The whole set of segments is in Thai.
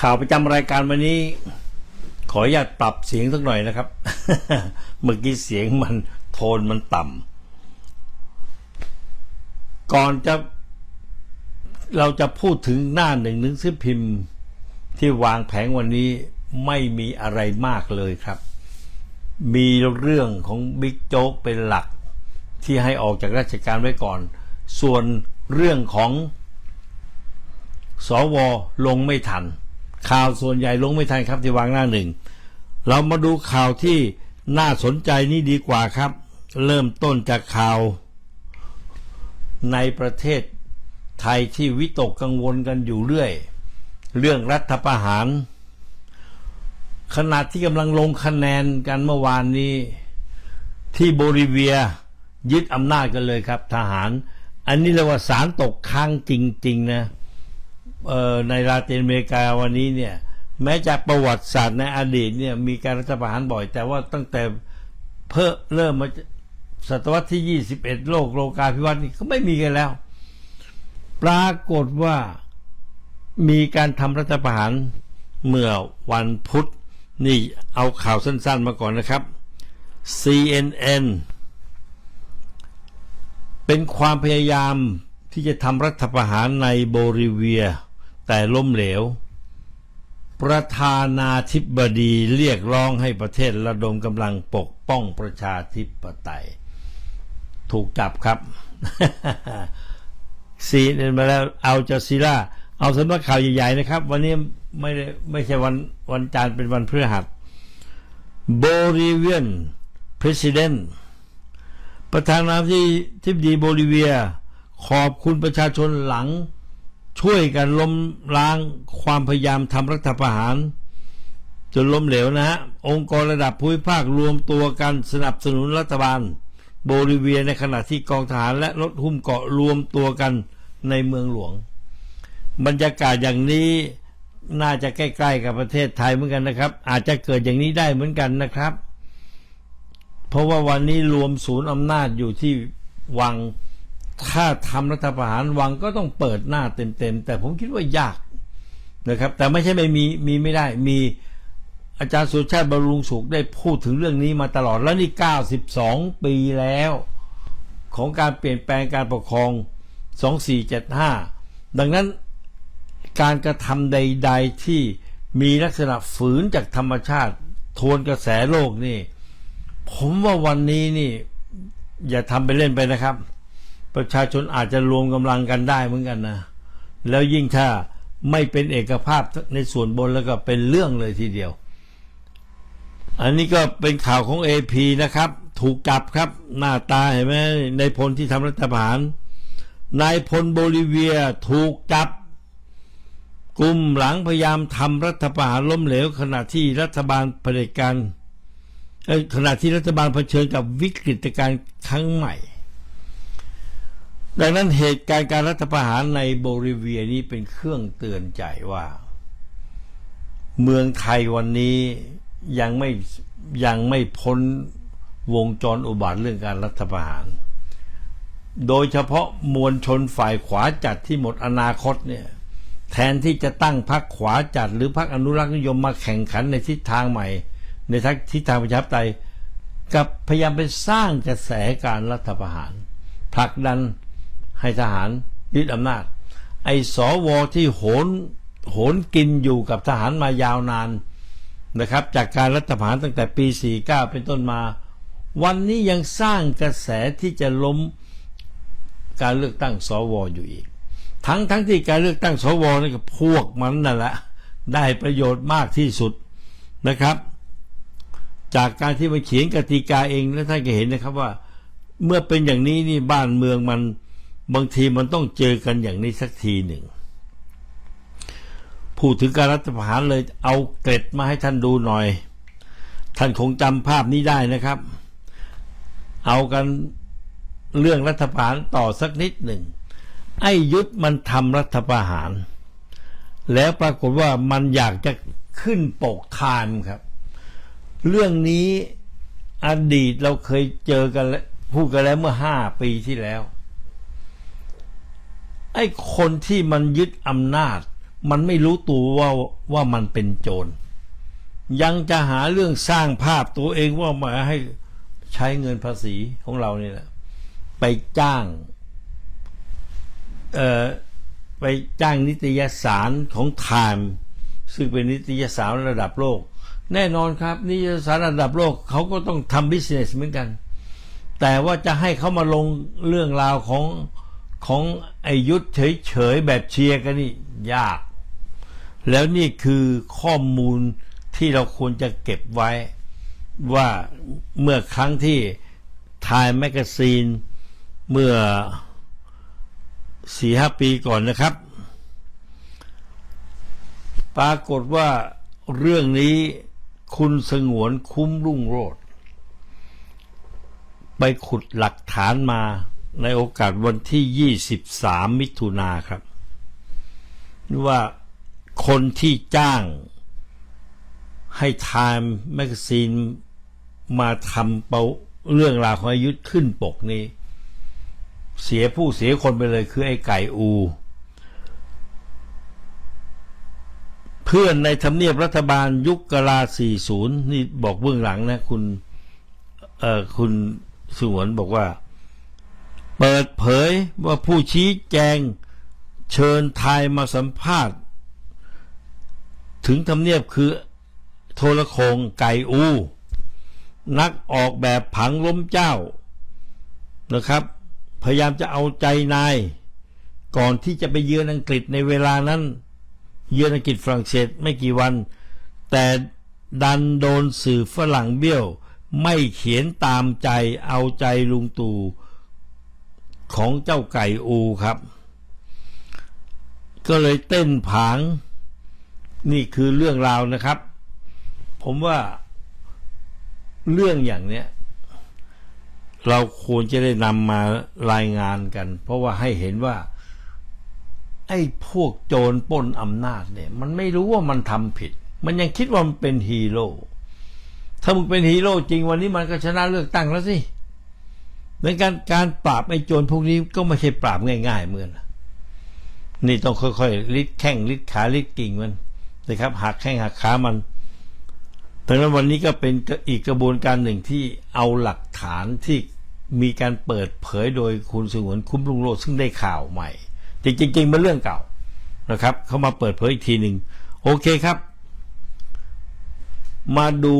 ข่าวประจำรายการวันนี้ ขออนุญาตปรับเสียงสักหน่อยนะครับ เมื่อกี้เสียงมันโทนมันต่ำก่อนจะเราจะพูดถึงหน้าหนึ่งหนังสือพิมพ์ที่วางแผงวันนี้ไม่มีอะไรมากเลยครับ มีเรื่องของบิ๊กโจ๊กเป็นหลัก ที่ให้ออกจากราชการไว้ก่อน ส่วนเรื่องของสวลงไม่ทัน ข่าวส่วนใหญ่ลงไม่ทันครับที่วางหน้าหนึ่ง เรามาดูข่าวที่น่าสนใจนี่ดีกว่าครับ เริ่มต้นจากข่าว ในประเทศไทยที่วิตกกังวลกันอยู่เรื่อย เรื่องรัฐประหาร ขณะที่กำลังลงคะแนนกันเมื่อวานนี้ ที่โบลิเวียยึดอำนาจกันเลยครับทหาร อันนี้เรียกว่าสารตกค้างจริง ๆ นะเในลาตินอเมริกาวันนี้เนี่ยแม้จากประวัติศาสตร์ในอดีตเนี่ยมีการรัฐประหารบ่อย แต่ว่าตั้งแต่เพิ่มเริ่มมาศตวรรษที่ 21 โลกโลกาภิวัตน์นี่ก็ไม่มีกันแล้ว ปรากฏว่ามีการทำรัฐประหารเมื่อวันพุธนี่เอาข่าวสั้นๆมาก่อนนะครับ CNN เป็นความพยายามที่จะทำรัฐประหารในโบลิเวีย แต่ล้มเหลว ประธานาธิบดีเรียกร้องให้ประเทศระดมกำลังปกป้องประชาธิปไตย ถูกจับครับซีเนมาแล้วเอาจาซีล่าเอาสำนักข่าวใหญ่ๆนะครับ วันนี้ไม่ได้ไม่ใช่วันวันจันทร์เป็นวันพฤหัส Bolivian President ประธานาธิบดีโบลิเวีย ขอบคุณประชาชนหลัง ช่วยกันล้มล้างความพยายามทำรัฐประหาร จนล้มเหลวนะฮะ องค์กรระดับภูมิภาครวมตัวกันสนับสนุนรัฐบาลโบลิเวียในขณะที่กองทหารและรถหุ้มเกาะรวมตัวกันในเมืองหลวง บรรยากาศอย่างนี้น่าจะใกล้ๆกับประเทศไทยเหมือนกันนะครับ อาจจะเกิดอย่างนี้ได้เหมือนกันนะครับ เพราะว่าวันนี้รวมศูนย์อำนาจอยู่ที่วัง ถ้าทำรัฐประหารวังก็ต้องเปิดหน้าเต็มๆ แต่ผมคิดว่ายากนะครับ แต่ไม่ใช่ไม่มีมีไม่ได้มีอาจารย์สุชาติบำรุงสุขได้พูดถึงเรื่องนี้มาตลอดแล้วนี่ 92 ปีแล้ว ของการเปลี่ยนแปลงการปกครอง 2475 ดังนั้นการกระทำใด ๆที่มีลักษณะฝืนจากธรรมชาติ ทวนกระแสโลกนี่ ผมว่าวันนี้นี่ อย่าทำไปเล่นไปนะครับ ประชาชนอาจจะรวมกำลังกันได้เหมือนกันนะ แล้วยิ่งถ้าไม่เป็นเอกภาพในส่วนบนแล้วก็เป็นเรื่องเลยทีเดียว อันนี้ก็เป็นข่าวของ AP นะครับ ถูกจับครับหน้าตาเห็นไหมในพลที่ทำรัฐประหารนายพลโบลิเวียถูกจับกลุ่มหลังพยายามทำรัฐประหารล้มเหลว ขณะที่รัฐบาลเผด็จการขณะที่รัฐบาลเผชิญกับวิกฤตการณ์ครั้งใหม่ ดังนั้นเหตุการณ์การรัฐประหารในโบลิเวียนี้เป็นเครื่องเตือนใจว่า เมืองไทยวันนี้ยังไม่ยังไม่พ้นวงจรอุบัติเรื่องการรัฐประหาร โดยเฉพาะมวลชนฝ่ายขวาจัดที่หมดอนาคตเนี่ยแทนที่จะตั้งพรรคขวาจัดหรือพรรคอนุรักษ์นิยมมาแข่งขันในทิศทางใหม่ ในทักทิศทางประชาธิปไตยกับพยายามไปสร้างกระแสการรัฐประหารผลักดัน ให้ทหารยึดอำนาจ ไอ้สวที่โหนโหนกินอยู่กับทหารมายาวนานนะครับ จากการรัฐประหารตั้งแต่ปี 49 เป็นต้นมา วันนี้ยังสร้างกระแสที่จะล้มการเลือกตั้งสวอยู่อีก ทั้งทั้งที่การเลือกตั้งสวนี่ก็พวกมันนั่นแหละได้ประโยชน์มากที่สุดนะครับ จากการที่มันเขียนกติกาเองแล้วท่านก็เห็นนะครับว่า เมื่อเป็นอย่างนี้นี่บ้านเมืองมัน บางทีมันต้องเจอกันอย่างนี้สักทีหนึ่ง พูดถึงการรัฐประหารเลยเอาเกร็ดมาให้ท่านดูหน่อย ท่านคงจำภาพนี้ได้นะครับ เอากันเรื่องรัฐประหารต่อสักนิดหนึ่ง ไอ้ยุทธมันทำรัฐประหาร แล้วปรากฏว่ามันอยากจะขึ้นปกทานครับ เรื่องนี้อดีตเราเคยเจอกันแล้วพูดกันแล้วเมื่อห้าปีที่แล้ว ไอ้คนที่มันยึดอำนาจ มันไม่รู้ตัวว่าว่ามันเป็นโจร ยังจะหาเรื่องสร้างภาพตัวเองว่ามาให้ใช้เงินภาษีของเราเนี่ยแหละไปจ้างเอ่อไปจ้างนิตยสารของไทม์ซึ่งเป็นนิตยสารระดับโลก แน่นอนครับ นิตยสารระดับโลกเขาก็ต้องทำบิสเนสเหมือนกัน แต่ว่าจะให้เขามาลงเรื่องราวของ ของไอยุทธเฉยๆแบบเชียร์กันนี่ยาก แล้วนี่คือข้อมูลที่เราควรจะเก็บไว้ ว่าเมื่อครั้งที่ทายแมกกาซีนเมื่อสี่ห้าปีก่อนนะครับ ปรากฏว่าเรื่องนี้คุณสงวนคุ้มรุ่งโรจน์ไปขุดหลักฐานมา ในโอกาสวันที่ 23 มิถุนาครับว่าคนที่จ้างให้ Time Magazine มาทำเปาเรื่องราวของอายุขึ้นปกนี้ เสียผู้เสียคนไปเลยคือไอ้ไก่อู เพื่อนในทำเนียบรัฐบาลยุคกลา 40 นี่บอกเบื้องหลังนะ คุณเอ่อคุณสงวนบอกว่า เปิดเผยว่าผู้ชี้แจงเชิญไทยมาสัมภาษณ์ ถึงทำเนียบคือโทรโคงไก่อู นักออกแบบผังล้มเจ้านะครับ พยายามจะเอาใจนาย ก่อนที่จะไปเยือนอังกฤษในเวลานั้น เยือนอังกฤษฝรั่งเศสไม่กี่วัน แต่ดันโดนสื่อฝรั่งเบี้ยว ไม่เขียนตามใจเอาใจลุงตู่ ของเจ้าไก่อูครับ ก็เลยเต้นผาง นี่คือเรื่องราวนะครับ ผมว่าเรื่องอย่างเนี้ยเราควรจะได้นำมารายงานกัน เพราะว่าให้เห็นว่า ไอ้พวกโจรปล้นอำนาจเนี่ย มันไม่รู้ว่ามันทำผิด มันยังคิดว่ามันเป็นฮีโร่ถ้ามึงเป็นฮีโร่จริงวันนี้มันก็ชนะเลือกตั้งแล้วสิ เหมือนกันการปราบไอ้โจรพวกนี้ก็ไม่ใช่ปราบง่ายๆเหมือนนี่ต้องค่อยๆลิดแข้งลิดขาลิดกิ่งมันนะครับหักแข้งหักขามันดังนั้นวันนี้ก็เป็นอีกกระบวนการหนึ่งที่เอาหลักฐานที่มีการเปิดเผยโดยคุณสงวนคุ้มลุงโรดซึ่งได้ข่าวใหม่ จริงๆเป็นเรื่องเก่านะครับ เขามาเปิดเผยอีกทีหนึ่งโอเคครับ มาดู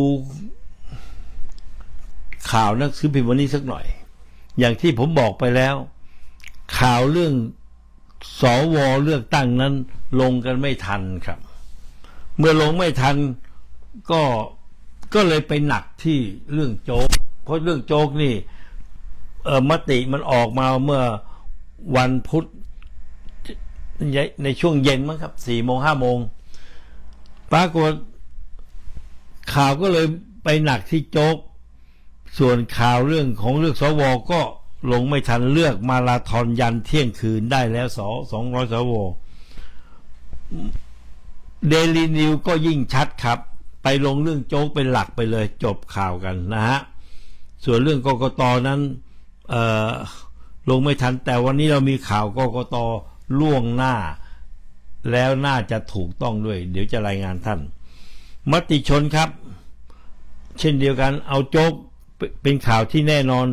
ข่าวนักซื้อพิมพ์วันนี้สักหน่อย อย่างที่ผมบอกไปแล้ว ข่าวเรื่องสอวอเลือกตั้งนั้น ลงกันไม่ทันครับ เมื่อลงไม่ทันก็ก็เลยไปหนักที่เรื่องโจ๊ก เพราะเรื่องโจ๊กนี่เออมติมันออกมาเมื่อวันพุธในช่วงเย็นมั้งครับสี่โมงห้าโมงปรากฏข่าวก็เลยไปหนักที่โจ๊ก ส่วนข่าวเรื่องของเลือกสวก็ลงไม่ทันเลือกมาราธอนยันเที่ยงคืนได้แล้วสอสองร้อยสวเดลีนิวก็ยิ่งชัดครับ ไปลงเรื่องโจ๊กเป็นหลักไปเลยจบข่าวกันนะฮะ ส่วนเรื่องกกตนั้นลงไม่ทันแต่วันนี้เรามีข่าวกกตล่วงหน้า แล้วน่าจะถูกต้องด้วย เดี๋ยวจะรายงานท่าน มติชนครับ เช่นเดียวกันเอาโจ๊ก เป็นข่าวที่แน่นอน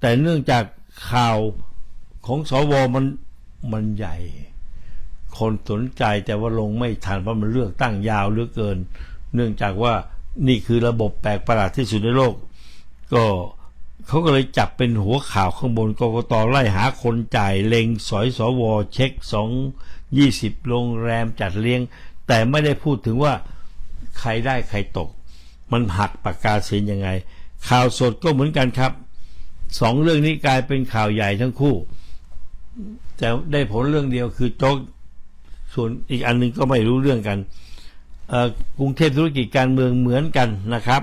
แต่เนื่องจากข่าวของสวมันมันใหญ่ คนสนใจแต่ว่าลงไม่ทันเพราะมันเลือกตั้งยาวเหลือเกิน เนื่องจากว่านี่คือระบบแปลกประหลาดที่สุดในโลก ก็เขาก็เลยจับเป็นหัวข่าวข้างบนกกตไล่หาคนจ่ายเลงสอยสวเช็คสองยี่สิบโรงแรมจัดเลี้ยง แต่ไม่ได้พูดถึงว่าใครได้ใครตก มันหักปากกาเสียนยังไง ข่าวสดก็เหมือนกันครับสองเรื่องนี้กลายเป็นข่าวใหญ่ทั้งคู่ แต่ได้ผลเรื่องเดียวคือโจ๊กส่วนอีกอันหนึงก็ไม่รู้เรื่องกันกรุงเทพธุรกิจการเมืองเหมือนกันนะครับ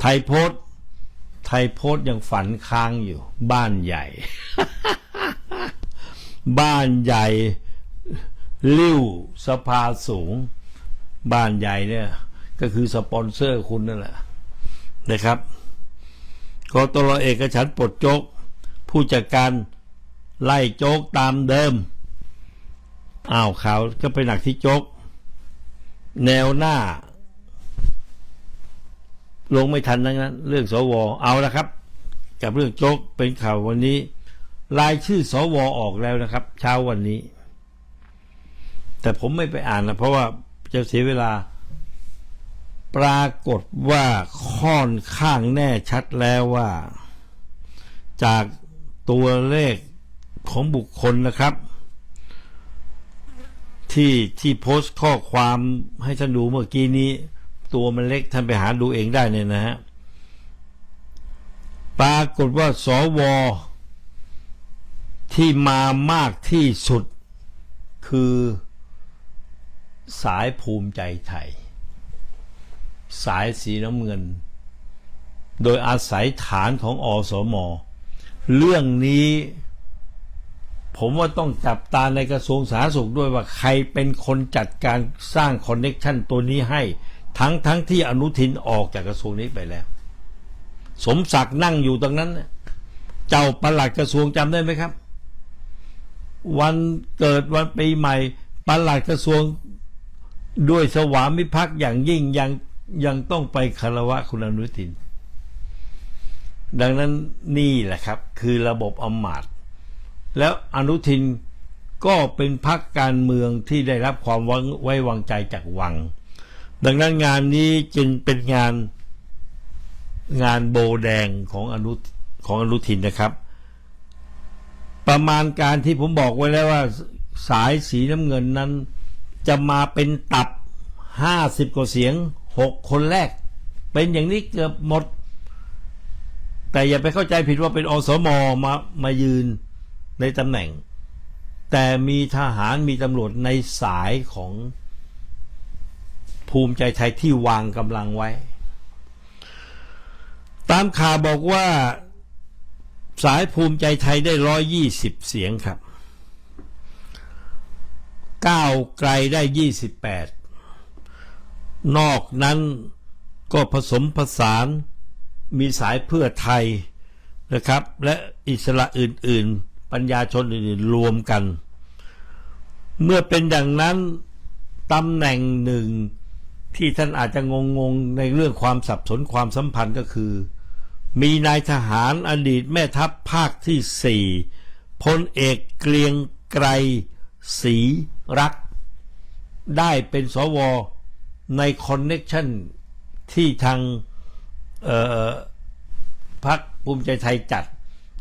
ไทยโพสไทยโพสยังฝันค้างอยู่ บ้านใหญ่ บ้านใหญ่ลิ้วสภาสูง บ้านใหญ่เนี่ย ก็คือสปอนเซอร์คุณนั่นแหละ นะครับกตรเอกฉันปลดโจก ผู้จัดการไล่โจกตามเดิม อ้าวข่าวก็ไปหนักที่โจก แนวหน้า ลงไม่ทันนั้นเรื่องสวเอาละครับ กับเรื่องโจกเป็นข่าววันนี้ รายชื่อสวออกแล้วนะครับ เช้าวันนี้ แต่ผมไม่ไปอ่านนะเพราะว่าจะเสียเวลา ปรากฏว่าค่อนข้างแน่ชัดแล้วว่า จากตัวเลขของบุคคลนะครับ ที่ที่โพสต์ข้อความให้ท่านดูเมื่อกี้นี้ ตัวมันเล็กท่านไปหาดูเองได้เนี่ยนะฮะปรากฏว่าสวที่มามากที่สุดคือสายภูมิใจไทย สายสีน้ำเงิน โดยอาศัยฐานของอสม เรื่องนี้ ผมว่าต้องจับตาในกระทรวงสาธารณสุขด้วยว่าใครเป็นคนจัดการสร้างคอนเน็กชันตัวนี้ให้ ทั้งทั้งที่อนุทินออกจากกระทรวงนี้ไปแล้ว สมศักดิ์นั่งอยู่ตรงนั้น เจ้าประหลัดกระทรวงจำได้ไหมครับ วันเกิดวันปีใหม่ประหลัดกระทรวงด้วยสวามิภักดิ์อย่างยิ่งอยัง ยังต้องไปคารวะคุณอนุทิน ดังนั้นนี่แหละครับ คือระบบอำมาตย์แล้วอนุทินก็เป็นพักการเมืองที่ได้รับความไว้ไววางใจจากวัง ดังนั้นงานนี้จึงเป็นงานงานโบแดงของอนุของอนุทินนะครับ ประมาณการที่ผมบอกไว้แล้วว่า สายสีน้ำเงินนั้นจะมาเป็นตับห้าสิบกว่าเสียง หกคนแรก เป็นอย่างนี้เกือบหมด แต่อย่าไปเข้าใจผิดว่าเป็นอสมมามายืนในตำแหน่ง แต่มีทหารมีตำรวจในสายของภูมิใจไทยที่วางกำลังไว้ ตามข่าวบอกว่าสายภูมิใจไทยได้ร้อยยี่สิบเสียงครับก้าวไกลได้ยี่สิบแปด นอกนั้นก็ผสมผสานมีสายเพื่อไทยนะครับ และอิสระอื่น ๆ ปัญญาชนอื่นๆรวมกัน เมื่อเป็นอย่างนั้นตำแหน่งหนึ่งที่ท่านอาจจะงงๆในเรื่องความสับสนความสัมพันธ์ก็คือ มีนายทหารอดีตแม่ทัพภาคที่สี่พลเอกเกรียงไกรศรีรัก ได้เป็นสว ในคอนเน็ชันที่ทางพรรคภูมิใจไทยจัด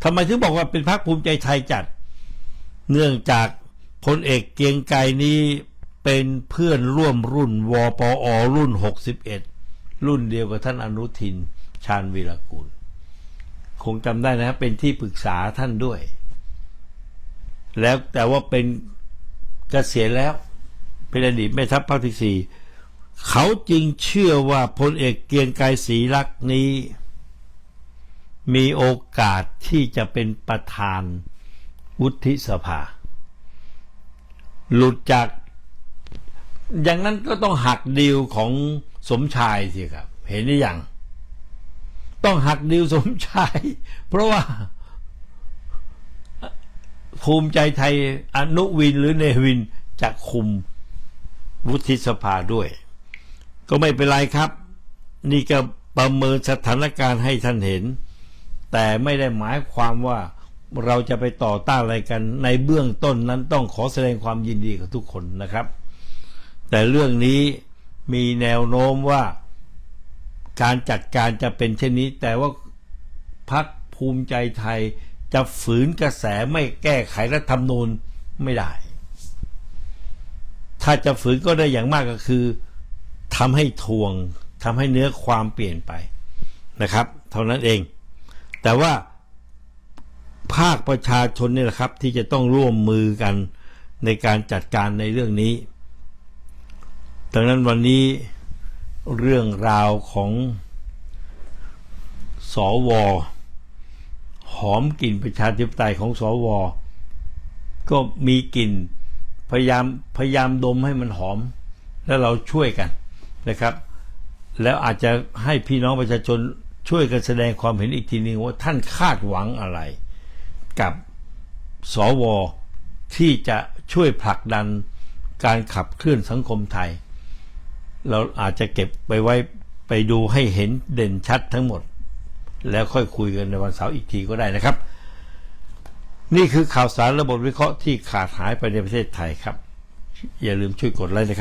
ทำไมถึงบอกว่าเป็นพรรคภูมิใจไทยจัด เนื่องจากพลเอกเกียงไกรนี้เป็นเพื่อนร่วมรุ่นวปอรุ่น 61 รุ่นเดียวกับท่านอนุทินชาญวีรกูล คงจำได้นะครับเป็นที่ปรึกษาท่านด้วย แล้วแต่ว่าเป็นเกษียณแล้ว เป็นอดีตแม่ทัพภาคที่สี่ เขาจึงเชื่อว่าพลเอกเกียงไกรศรีรักษ์นี้ มีโอกาสที่จะเป็นประธานวุฒิสภา หลุดจาก อย่างนั้นก็ต้องหักดีลของสมชายสิครับ เห็นหรือยังต้องหักดีลสมชาย เพราะว่า ภูมิใจไทยอนุวินหรือเนวินจะคุมวุฒิสภาด้วย ก็ไม่เป็นไรครับ นี่ก็ประเมินสถานการณ์ให้ท่านเห็น แต่ไม่ได้หมายความว่าเราจะไปต่อต้านอะไรกันในเบื้องต้นนั้นต้องขอแสดงความยินดีกับทุกคนนะครับ แต่เรื่องนี้มีแนวโน้มว่าการจัดการจะเป็นเช่นนี้ แต่ว่าพักภูมิใจไทยจะฝืนกระแสไม่แก้ไขรัฐธรรมนูญไม่ได้ ถ้าจะฝืนก็ได้อย่างมากก็คือ ทำให้ทวงทำให้เนื้อความเปลี่ยนไปนะครับ เท่านั้นเอง แต่ว่าภาคประชาชนนี่แหละครับ ที่จะต้องร่วมมือกันในการจัดการในเรื่องนี้ ดังนั้นวันนี้เรื่องราวของสอวอหอมกลิ่นประชาธิปไตยของสวก็มีกลิ่นพยายามพยายามดมให้มันหอม แล้วเราช่วยกัน นะครับ แล้วอาจจะให้พี่น้องประชาชนช่วยกันแสดงความเห็นอีกทีนึงว่าท่านคาดหวังอะไร กับสวที่จะช่วยผลักดันการขับเคลื่อนสังคมไทย เราอาจจะเก็บไปไว้ไปดูให้เห็นเด่นชัดทั้งหมด แล้วค่อยคุยกันในวันเสาร์อีกทีก็ได้นะครับ นี่คือข่าวสารระบบวิเคราะห์ที่ขาดหายไปในประเทศไทยครับ อย่าลืมช่วยกดไลค์นะครับ